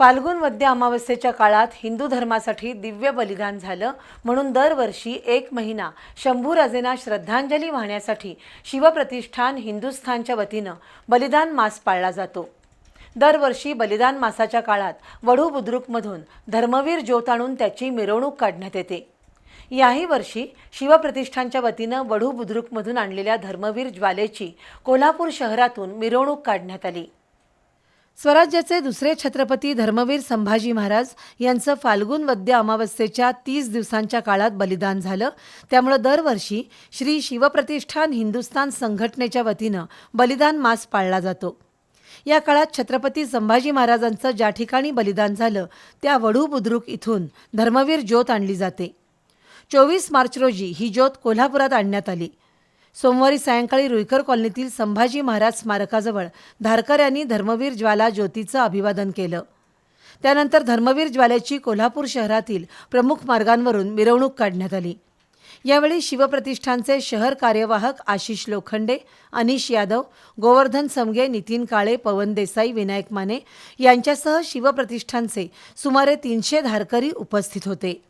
फाल्गुन वद्य अमावस्येच्या काळात हिंदू धर्मासाठी दिव्य बलिदान झालं म्हणून दरवर्षी एक महिना शंभूराजेंना श्रद्धांजली वाहण्यासाठी शिवप्रतिष्ठान हिंदुस्थानच्या वतीनं बलिदान मास पाळला जातो. दरवर्षी बलिदान मासाच्या काळात वढू बुद्रुकमधून धर्मवीर ज्योत आणून त्याची मिरवणूक काढण्यात येते. याही वर्षी शिवप्रतिष्ठानच्या वतीनं वढू बुद्रुकमधून आणलेल्या धर्मवीर ज्वालेची कोल्हापूर शहरातून मिरवणूक काढण्यात आली. स्वराज्याचे दुसरे छत्रपती धर्मवीर संभाजी महाराज यांचं फाल्गुन वद्य अमावस्येच्या तीस दिवसांच्या काळात बलिदान झालं. त्यामुळं दरवर्षी श्री शिवप्रतिष्ठान हिंदुस्थान संघटनेच्या वतीनं बलिदान मास पाळला जातो. या काळात छत्रपती संभाजी महाराजांचं ज्या ठिकाणी बलिदान झालं त्या वढू बुद्रुक इथून धर्मवीर ज्योत आणली जाते. चोवीस मार्च रोजी ही ज्योत कोल्हापुरात आणण्यात आली. सोमवारी सायंकाळी रुईकर कॉलनीतील संभाजी महाराज स्मारकाजवळ धारकर यांनी धर्मवीर ज्वाला ज्योतीचं अभिवादन केलं. त्यानंतर धर्मवीर ज्वाल्याची कोल्हापूर शहरातील प्रमुख मार्गांवरून मिरवणूक काढण्यात आली. यावेळी शिवप्रतिष्ठानचे शहर कार्यवाहक आशिष लोखंडे अनिश यादव गोवर्धन समगे नितीन काळे पवन देसाई विनायक माने यांच्यासह शिवप्रतिष्ठानचे सुमारे तीनशे धारकरी उपस्थित होते.